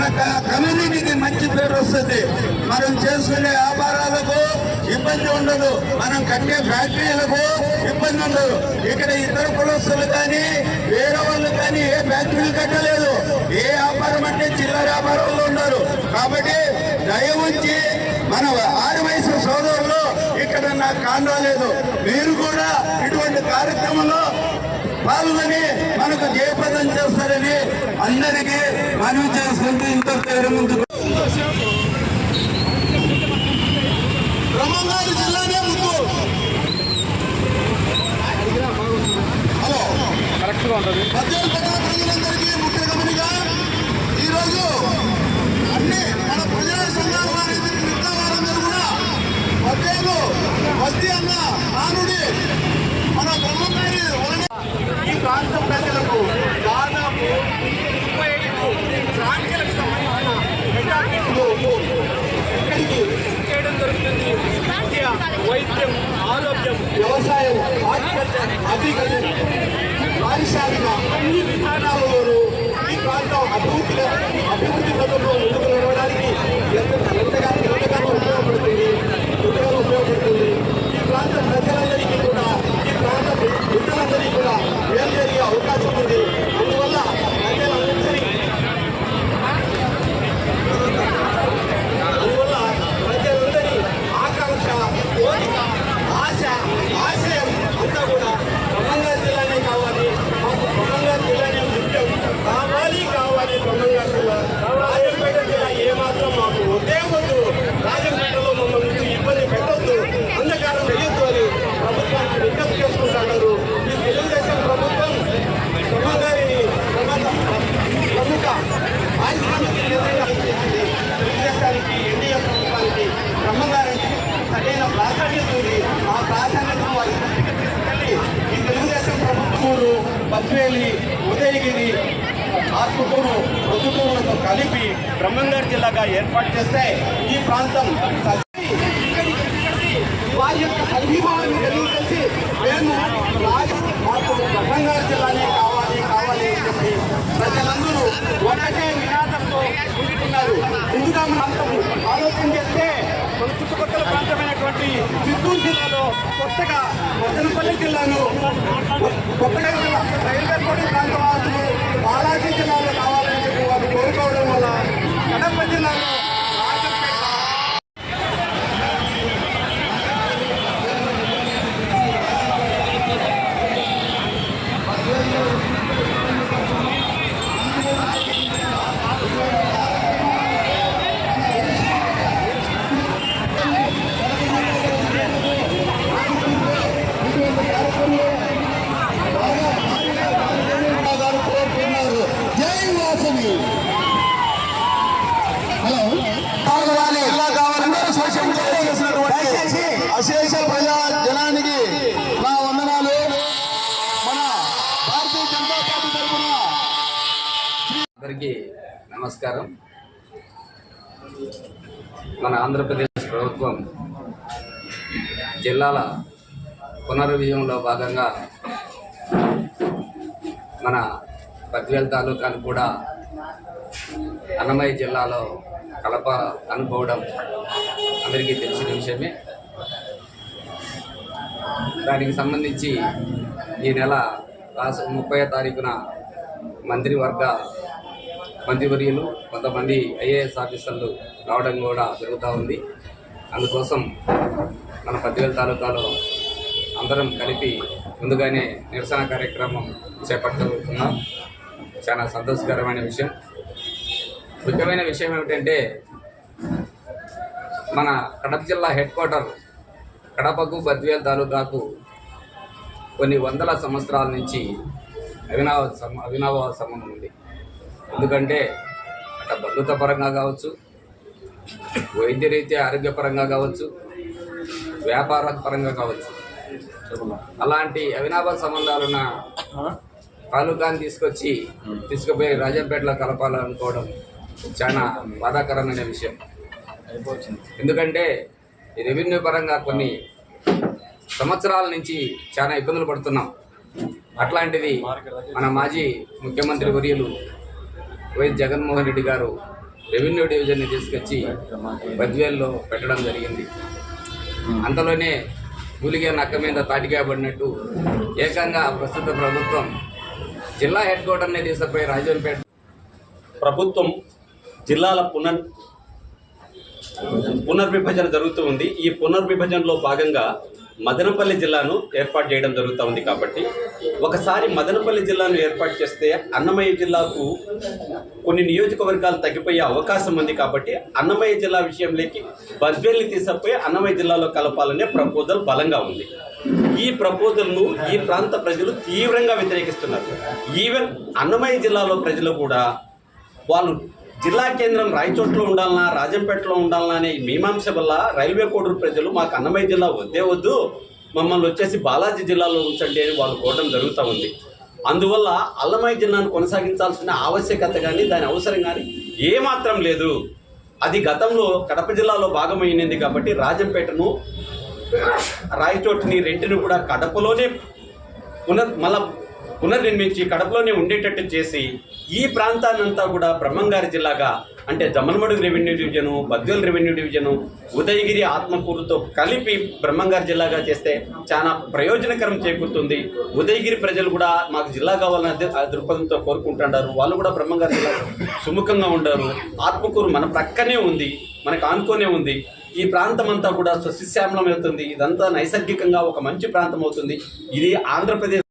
మన కమ్యూనిటీకి మంచి పేరు వస్తుంది. మనం చేసుకునే వ్యాపారాలకు ఇబ్బంది ఉండదు. మనం కట్టే ఫ్యాక్టరీలకు ఇబ్బంది ఉండదు. ఇక్కడ ఇతర కులస్తులు కానీ వేరే వాళ్ళు కానీ ఏ ఫ్యాక్టరీలు కట్టలేదు. ఏ వ్యాపారం అంటే చిల్లర వ్యాపారంలో ఉన్నారు కాబట్టి దయ ఉంచి మన ఆరు వయసు సోదరులు ఇక్కడ నాకు కాండలేదు మీరు కూడా ఇటువంటి కార్యక్రమంలో పాల్గొని మనకు జయప్రదం చేస్తారని అందరికీ మనవి చేసుకుంటూ ఇంత పేరు ముందుకు చేయడం జరుగుతుంది విద్య వైద్యం ఆరోగ్యం వ్యవసాయం హార్టికల్చర్ అగ్రికల్చర్ పారిశ్రామిక అన్ని ప్రభుత్వూరు ఉదయగిరి ఆత్మకూరు రుతుకూరులతో కలిపి బ్రహ్మంగారి జిల్లాగా ఏర్పాటు చేస్తే ఈ ప్రాంతం వారి యొక్క అభిమానాన్ని తెలియజేసి మేము రాజ మాకు బ్రహ్మంగారి జిల్లానే కావాలి కావాలి అని చెప్పి ప్రజలందరూ ఒకటే నినాదంతో ముందుకున్నారు. ముందుగా ప్రాంతం ఆలోచన చేస్తే మన చుట్టుపక్కల ప్రాంతమైనటువంటి చిత్తూరు జిల్లాలో కొత్తగా మదనపల్లి జిల్లాను కొత్తగా రైల్వే రైల్వేకోట ప్రాంత వాసులు బాలాజీ జిల్లాలో కావాలని చెప్పి వారు కోరుకోవడం వల్ల కడప జిల్లాలో రాజంపేట గారు కోరుతున్నారు జై వాసవి హలో కావాలి అందరూ సోషల్ మీడియా చేసినటువంటి అశేష ప్రజా జనానికి నా వందనాలు. మన భారతీయ జనతా పార్టీ తరఫున అందరికీ నమస్కారం. మన ఆంధ్రప్రదేశ్ ప్రభుత్వం జిల్లాల పునర్విజయంలో భాగంగా మన పద్వేల్ తాలూకాను కూడా అన్నమయ్య జిల్లాలో కలప అనుకోవడం అందరికీ తెలిసిన విషయమే. దానికి సంబంధించి ఈ నెల రాష్ట్ర ముప్పై తారీఖున మంత్రివర్గ మంత్రివర్యులు కొంతమంది ఐఏఎస్ ఆఫీసర్లు రావడం కూడా జరుగుతూ ఉంది. అందుకోసం మన పద్వేల తాలూకాలో అందరం కలిపి ముందుగానే నిరసన కార్యక్రమం చేపట్టుకున్నాం చాలా సంతోషకరమైన విషయం. ముఖ్యమైన విషయం ఏమిటంటే మన కడప జిల్లా హెడ్ క్వార్టర్ కడపకు బద్వేల్ తాలూకాకు కొన్ని వందల సంవత్సరాల నుంచి అవినావ సమ అవినావ సంబంధం ఉంది. ఎందుకంటే అట్లా బంధుత్వ పరంగా కావచ్చు వైద్యరీత్యా ఆరోగ్యపరంగా కావచ్చు వ్యాపార పరంగా కావచ్చు అలాంటి అవినాభ సంబంధాలున్న తాలూకాని తీసుకొచ్చి తీసుకుపోయి రాజంపేటలో కలపాలనుకోవడం చాలా బాధాకరమైన విషయం. ఎందుకంటే రెవెన్యూ పరంగా కొన్ని సంవత్సరాల నుంచి చాలా ఇబ్బందులు పడుతున్నాం. అట్లాంటిది మన మాజీ ముఖ్యమంత్రి వర్యులు వైఎస్ జగన్మోహన్ రెడ్డి గారు రెవెన్యూ డివిజన్ని తీసుకొచ్చి బద్వేల్లో పెట్టడం జరిగింది. అంతలోనే గులిగే నక్క మీద తాటిగా పడినట్టు ఏకంగా ప్రస్తుత ప్రభుత్వం జిల్లా హెడ్ క్వార్టర్ని తీసుకుపోయి రాజంపేట ప్రభుత్వం జిల్లాల పునర్ పునర్విభజన జరుగుతూ ఉంది. ఈ పునర్విభజనలో భాగంగా మదనపల్లి జిల్లాను ఏర్పాటు చేయడం జరుగుతూ ఉంది కాబట్టి ఒకసారి మదనపల్లి జిల్లాను ఏర్పాటు చేస్తే అన్నమయ్య జిల్లాకు కొన్ని నియోజకవర్గాలు తగ్గిపోయే అవకాశం ఉంది కాబట్టి అన్నమయ్య జిల్లా విషయంలోకి బద్వేల్ని తీసుకుపోయి అన్నమయ్య జిల్లాలో కలపాలనే ప్రపోజల్ బలంగా ఉంది. ఈ ప్రపోజల్ను ఈ ప్రాంత ప్రజలు తీవ్రంగా వ్యతిరేకిస్తున్నారు. ఈవెన్ అన్నమయ్య జిల్లాలో ప్రజలు కూడా వాళ్ళు జిల్లా కేంద్రం రాయచోట్లో ఉండాలన్నా రాజంపేటలో ఉండాలన్నా అనే మీమాంస వల్ల రైల్వే కోడూరు ప్రజలు మాకు అన్నమయ్య జిల్లా వద్దే వద్దు మమ్మల్ని వచ్చేసి బాలాజీ జిల్లాలో ఉంచండి అని వాళ్ళు కోరడం జరుగుతూ ఉంది. అందువల్ల అల్లమయ్య జిల్లాను కొనసాగించాల్సిన ఆవశ్యకత కానీ దాని అవసరం కానీ ఏమాత్రం లేదు. అది గతంలో కడప జిల్లాలో భాగమైనది కాబట్టి రాజంపేటను రాయచోటిని రెంటిని కూడా కడపలోనే పునర్ మళ్ళా పునర్నిర్మించి కడపలోనే ఉండేటట్టు చేసి ఈ ప్రాంతాన్నంతా కూడా బ్రహ్మంగారి జిల్లాగా అంటే Jammalamadugu revenue division Badvel revenue division Udayagiri ఆత్మకూరుతో కలిపి బ్రహ్మంగారి జిల్లాగా చేస్తే చాలా ప్రయోజనకరం చేకూరుతుంది. ఉదయగిరి ప్రజలు కూడా మాకు జిల్లా కావాలనే ఆ దృక్పథంతో కోరుకుంటుంటారు. వాళ్ళు కూడా బ్రహ్మంగారి జిల్లా సుముఖంగా ఉండరు. ఆత్మకూరు మన ప్రక్కనే ఉంది మనకు ఆనుకోనే ఉంది. ఈ ప్రాంతం అంతా కూడా సుశిశ్యామలం అవుతుంది ఇదంతా నైసర్గికంగా ఒక మంచి ప్రాంతం అవుతుంది ఇది ఆంధ్రప్రదేశ్